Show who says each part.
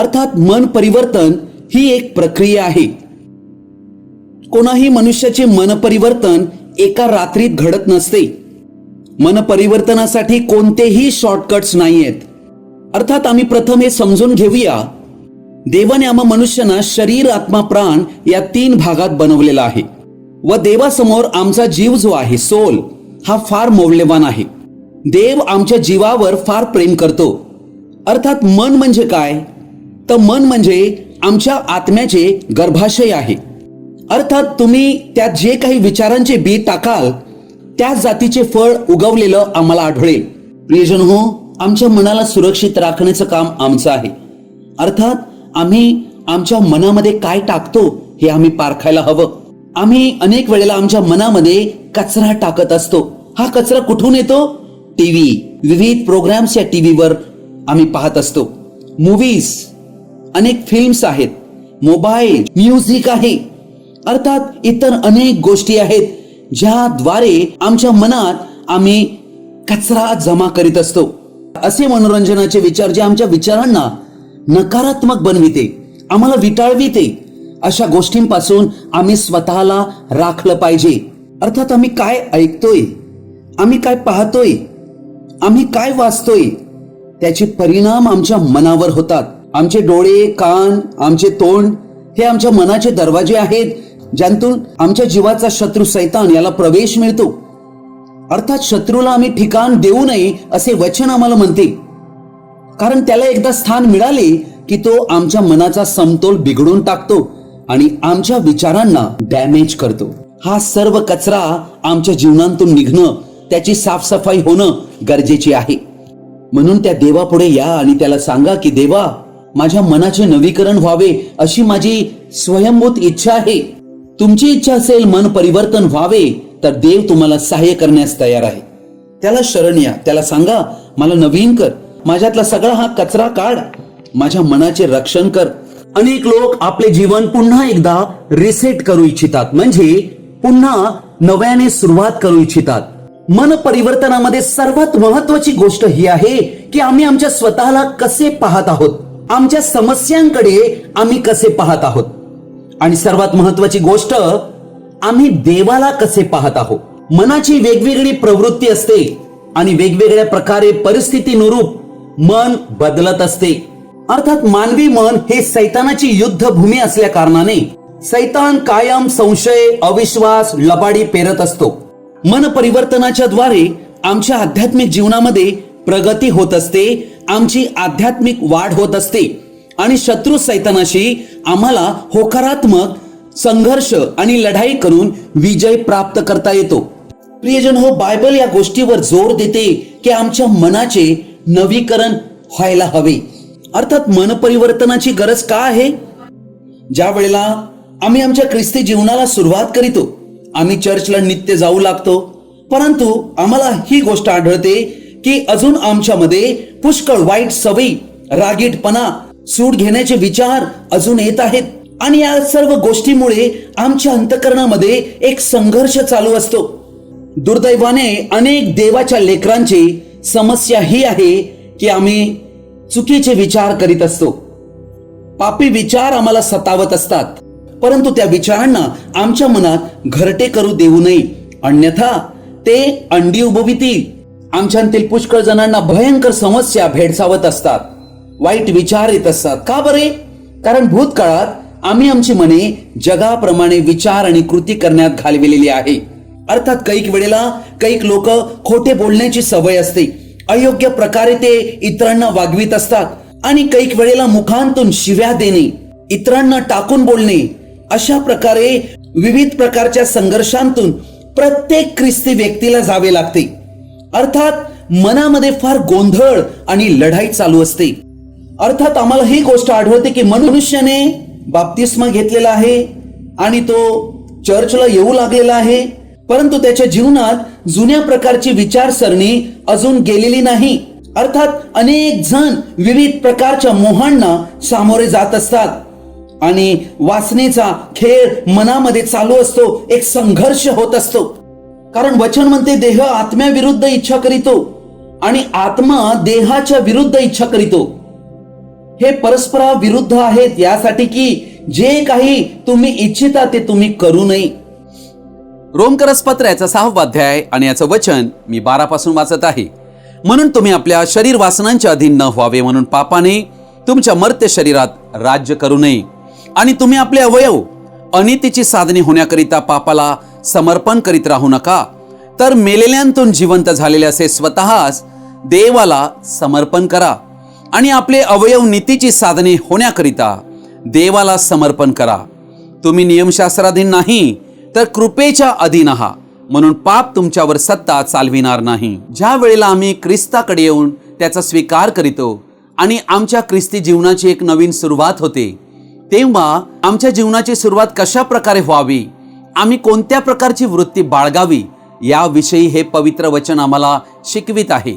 Speaker 1: अर्थात मन परिवर्तन ही एक प्रक्रिया आहे. कोणाही मनुष्याचे मन परिवर्तन एका रात्रीत घडत नसते. मन परिवर्तनासाठी कोणतेही शॉर्टकट्स नाही आहेत अर्थात आम्ही प्रथम हे समजून घेऊया. देवाने आम्हा मनुष्यांना शरीर आत्मा प्राण या तीन भागात बनवलेला आहे. व देवासमोर आमचा जीव जो आहे सोल हा फार मौल्यवान आहे. देव आमच्या जीवावर फार प्रेम करतो. अर्थात मन म्हणजे काय? तर मन म्हणजे आमच्या आत्म्याचे गर्भाशय आहे. अर्थात तुम्ही त्यात जे काही विचारांचे बी टाकाल त्या जातीचे फळ उगवलेलं आम्हाला आढळेल. प्रियजन हो आमच्या मनाला सुरक्षित राखण्याचं काम आमचं आहे. अर्थात आम्ही आमच्या मनामध्ये काय टाकतो हे आम्ही पारखायला हवं. आम्ही अनेक वेळेला आमच्या मनामध्ये कचरा टाकत असतो. हा कचरा कुठून येतो? टीव्ही. विविध प्रोग्राम्स या टीव्हीवर आम्ही पाहत असतो. मूवीज अनेक फिल्म्स आहेत. मोबाईल म्युझिक आहे. अर्थात इतर अनेक गोष्टी आहेत ज्याद्वारे आमच्या मनात आम्ही कचरा जमा करीत असतो. असे मनोरंजनाचे विचार जे आमच्या विचारांना नकारात्मक बनविते आम्हाला विटाळविते अशा गोष्टींपासून आम्ही स्वतःला राखलं पाहिजे. अर्थात आम्ही काय ऐकतोय? आम्ही काय पाहतोय? आम्ही काय वाचतोय? त्याचे परिणाम आमच्या मनावर होतात. आमचे डोळे कान आमचे तोंड हे आमच्या मनाचे दरवाजे आहेत ज्यांतून आमच्या जीवाचा शत्रू सैतान याला प्रवेश मिळतो. अर्थात शत्रूला आम्ही ठिकाण देऊ नये असे वचन आम्हाला म्हणते. कारण त्याला एकदा स्थान मिळाले की तो आमच्या मनाचा समतोल बिघडून टाकतो आणि आमच्या विचारांना डॅमेज करतो. हा सर्व कचरा आमच्या जीवनातून निघणं त्याची साफसफाई होणं गरजेची आहे. म्हणून त्या देवापुढे या आणि त्याला सांगा की देवा माझ्या मनाचे नवीकरण व्हावे अशी माझी स्वयंभूत इच्छा आहे. तुमची इच्छा असेल मन परिवर्तन व्हावे तर देव तुम्हाला सहाय्य करण्यास तयार आहे. त्याला शरण या. त्याला सांगा मला नवीन कर. माझ्यातला सगळा हा कचरा काढ. माझ्या मनाचे रक्षण कर. अनेक लोक आपले जीवन पुन्हा एकदा रिसेट करू इच्छितात. म्हणजे पुन्हा नव्याने सुरुवात करू इच्छितात. मन परिवर्तनामध्ये सर्वात महत्वाची गोष्ट ही आहे की आम्ही आमच्या स्वतःला कसे पाहत आहोत. आमच्या समस्यांकडे आम्ही कसे पाहत आहोत? आणि सर्वात महत्वाची गोष्ट आम्ही देवाला कसे पाहत आहोत? मनाची वेगवेगळी प्रवृत्ती असते आणि वेगवेगळ्या प्रकारे परिस्थितीनुरूप मन बदलत असते. अर्थात मानवी मन हे सैतानाची युद्धभूमी असल्या कारणाने सैतान कायम संशय अविश्वास लबाडी पेरत असतो. मन परिवर्तनाच्या द्वारे आमच्या आध्यात्मिक जीवनामध्ये प्रगती होत असते आमची आध्यात्मिक वाढ होत असते. आणि शत्रू सैतानाशी आम्हाला होकारात्मक संघर्ष आणि लढाई करून विजय प्राप्त करता येतो. प्रियजन हो बायबल या गोष्टीवर जोर देते की आमच्या मनाचे नवीकरण व्हायला हवे. अर्थात मन परिवर्तनाची गरज का आहे? ज्या वेळेला आम्ही आमच्या ख्रिस्ती जीवनाला सुरुवात करीतो आम्ही चर्चला नित्य जाऊ लागतो परंतु आम्हाला ही गोष्ट आढळते की अजून आमच्यामध्ये पुष्कळ वाईट सवयी रागीटपणा सूट घेण्याचे विचार अजून येत आहेत. आणि या सर्व गोष्टीमुळे आमच्या अंतकरणामध्ये एक संघर्ष चालू असतो. दुर्दैवाने अनेक देवाच्या लेकरांची समस्या ही आहे की आम्ही चुकीचे विचार करीत असतो. पापी विचार आम्हाला सतावत असतात. परंतु त्या विचारांना आमच्या मनात घरटे करू देऊ नये. अन्यथा ते अंडी उभवितील. आमच्यातील पुष्कळ जणांना भयंकर समस्या भेडसावत असतात. वाईट विचार येत असतात. का बरे? कारण भूतकाळात आम्ही आमची मने जगाप्रमाणे विचार आणि कृती करण्यात घालविलेली आहे. अर्थात कैक वेळेला कैक लोक खोटे बोलण्याची सवय असते. अयोग्य प्रकारे ते इतरांना वागवीत असतात आणि कैक वेळेला मुखांतून शिव्या देणे इतरांना टाकून बोलणे अशा प्रकारे विविध प्रकारच्या संघर्षांतून प्रत्येक ख्रिस्ती व्यक्तीला जावे लागते. अर्थात मनामध्ये फार गोंधळ आणि लढाई चालू असते. अर्थात आम्हाला ही गोष्ट आढळते की मनुष्याने बाप्तिस्मा घेतलेला आहे आणि तो चर्चला येऊ लागलेला आहे परंतु त्याच्या जीवनात जुन्या प्रकारची विचारसरणी अजून गेलेली नाही. अर्थात अनेक जण विविध प्रकारच्या मोहांना सामोरे जात असतात आणि वासनेचा खेळ मनामध्ये चालू असतो एक संघर्ष होत असतो. कारण वचन म्हणते देह आत्म्याविरुद्ध इच्छा करीतो आणि आत्मा देहाच्या विरुद्ध इच्छा करीतो. हे परस्परा विरुद्ध आहेत यासाठी की जे काही तुम्ही इच्छिता ते तुम्ही करू नये. रोमकरस पत्र याचा सहावा अध्याय आणि याचं वचन मी बारापासून वाचत आहे. म्हणून तुम्ही आपल्या शरीर वासनांच्या अधीन न व्हावे म्हणून पापाने तुमच्या मर्त्य शरीरात राज्य करू नये. आणि तुम्ही आपले अवयव अनितीची साधने होण्याकरिता पापाला समर्पण करीत राहू नका. तर मेलेल्यांतून जिवंत झालेले असे स्वतःच देवाला समर्पण करा आणि आपले अवयव नीतीची साधने होण्याकरिता देवाला समर्पण करा. तुम्ही नियमशास्त्राधीन नाही तर कृपेच्या अधीन आहात म्हणून पाप तुमच्यावर सत्ता चालविणार नाही. ज्या वेळेला आम्ही ख्रिस्ताकडे येऊन त्याचा स्वीकार करीतो आणि आमच्या ख्रिस्ती जीवनाची एक नवीन सुरुवात होते तेव्हा आमच्या जीवनाची सुरुवात कशा प्रकारे व्हावी आम्ही कोणत्या प्रकारची वृत्ती बाळगावी याविषयी हे पवित्र वचन आम्हाला शिकवित आहे.